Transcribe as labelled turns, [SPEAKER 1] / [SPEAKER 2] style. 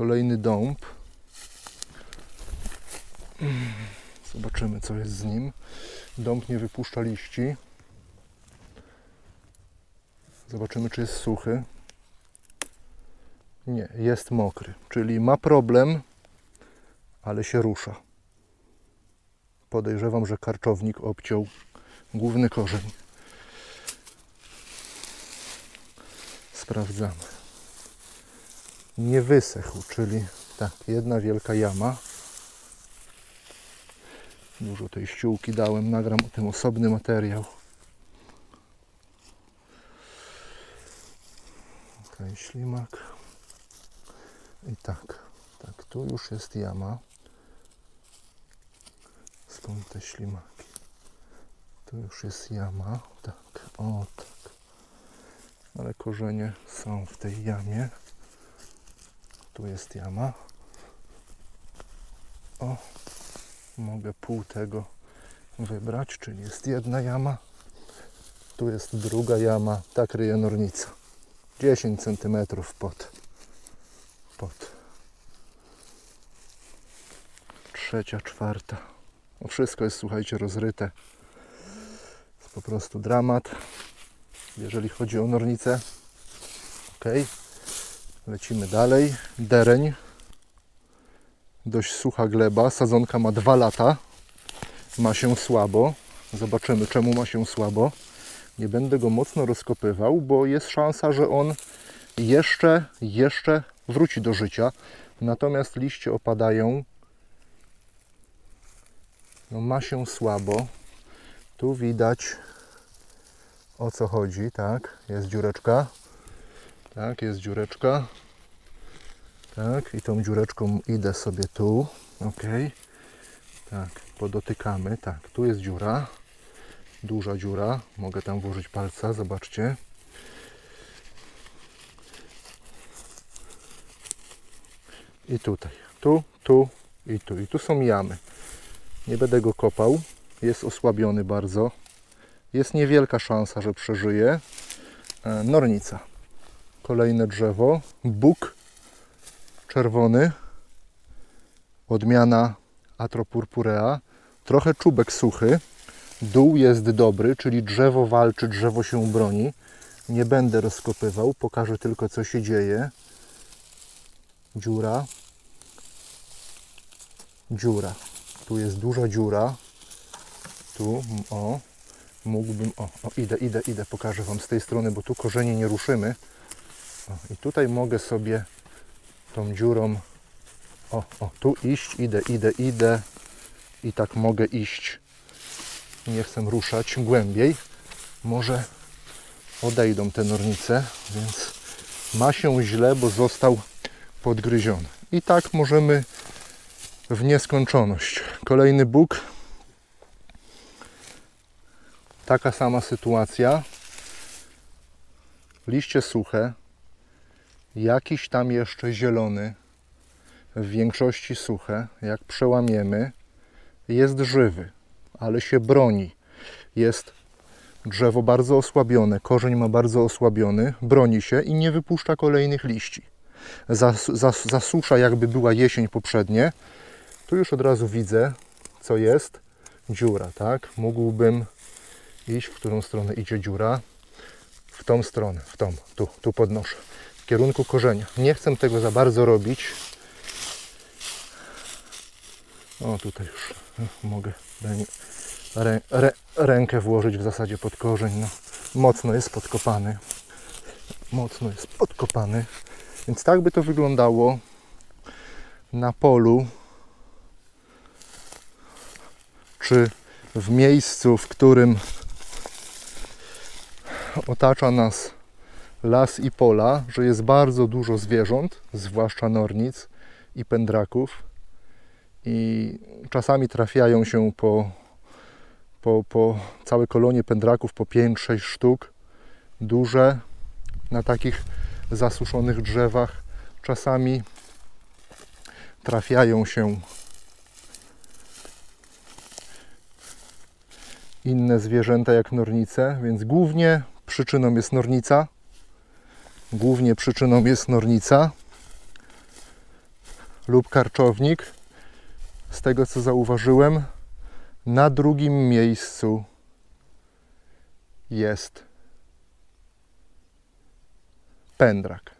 [SPEAKER 1] Kolejny dąb. Zobaczymy, co jest z nim. Dąb nie wypuszcza liści. Zobaczymy, czy jest suchy. Nie, jest mokry, czyli ma problem, ale się rusza. Podejrzewam, że karczownik obciął główny korzeń. Sprawdzamy. Nie wysechł, czyli tak, jedna wielka jama. Dużo tej ściółki dałem, nagram o tym osobny materiał. Okej, ślimak. I tak, tak, tu już jest jama. Skąd te ślimaki? Tu już jest jama. Tak, o tak. Ale korzenie są w tej jamie. Tu jest jama. O, mogę pół tego wybrać, czyli jest jedna jama. Tu jest druga jama. Tak ryje nornica. 10 cm pod, pod. Trzecia, czwarta. No wszystko jest, słuchajcie, rozryte. Jest po prostu dramat. Jeżeli chodzi o nornicę. Ok. Lecimy dalej. Dereń. Dość sucha gleba. Sadzonka ma 2 lata. Ma się słabo. Zobaczymy, czemu ma się słabo. Nie będę go mocno rozkopywał, bo jest szansa, że on jeszcze, jeszcze wróci do życia. Natomiast liście opadają. No ma się słabo. Tu widać o co chodzi, tak? Jest dziureczka. Tak, jest dziureczka. Tak, i tą dziureczką idę sobie tu. Ok. Tak, podotykamy. Tak, tu jest dziura. Duża dziura. Mogę tam włożyć palca, zobaczcie. I tutaj. Tu, tu i tu. I tu są jamy. Nie będę go kopał. Jest osłabiony bardzo. Jest niewielka szansa, że przeżyje. E, Nornica. Kolejne drzewo. Bóg czerwony. Odmiana Atropurpurea. Trochę czubek suchy. Dół jest dobry, czyli drzewo walczy, drzewo się broni. Nie będę rozkopywał, pokażę tylko co się dzieje. Dziura. Dziura. Tu jest duża dziura. Tu, o, mógłbym, o, o, idę, idę, idę, pokażę Wam z tej strony, bo tu korzenie nie ruszymy. O, I tutaj mogę sobie tą dziurą, o, o, tu iść, idę, idę, idę i tak mogę iść. Nie chcę ruszać głębiej. Może odejdą te nornice, więc ma się źle, bo został podgryziony. I tak możemy w nieskończoność. Kolejny Bóg. Taka sama sytuacja. Liście suche. Jakiś tam jeszcze zielony. W większości suche. Jak przełamiemy, jest żywy, ale się broni. Jest drzewo bardzo osłabione, korzeń ma bardzo osłabiony, broni się i nie wypuszcza kolejnych liści. Zas, zas, zasusza, jakby była jesień poprzednie, tu już od razu widzę, co jest. Dziura, tak? Mógłbym iść, w którą stronę idzie dziura. W tą stronę, w tą, tu, tu podnoszę. Kierunku korzenia. Nie chcę tego za bardzo robić. O, tutaj już e, mogę rę, rę, rękę włożyć w zasadzie pod korzeń. No, mocno jest podkopany. Mocno jest podkopany. Więc tak by to wyglądało na polu czy w miejscu, w którym otacza nas las i pola, że jest bardzo dużo zwierząt, zwłaszcza nornic i pędraków. I czasami trafiają się po, po, po całe kolonie pędraków po 5-6 sztuk, duże, na takich zasuszonych drzewach. Czasami trafiają się inne zwierzęta jak nornice, więc głównie przyczyną jest nornica. Głównie przyczyną jest nornica. lub karczownik. Z tego co zauważyłem, na drugim miejscu jest pędrak.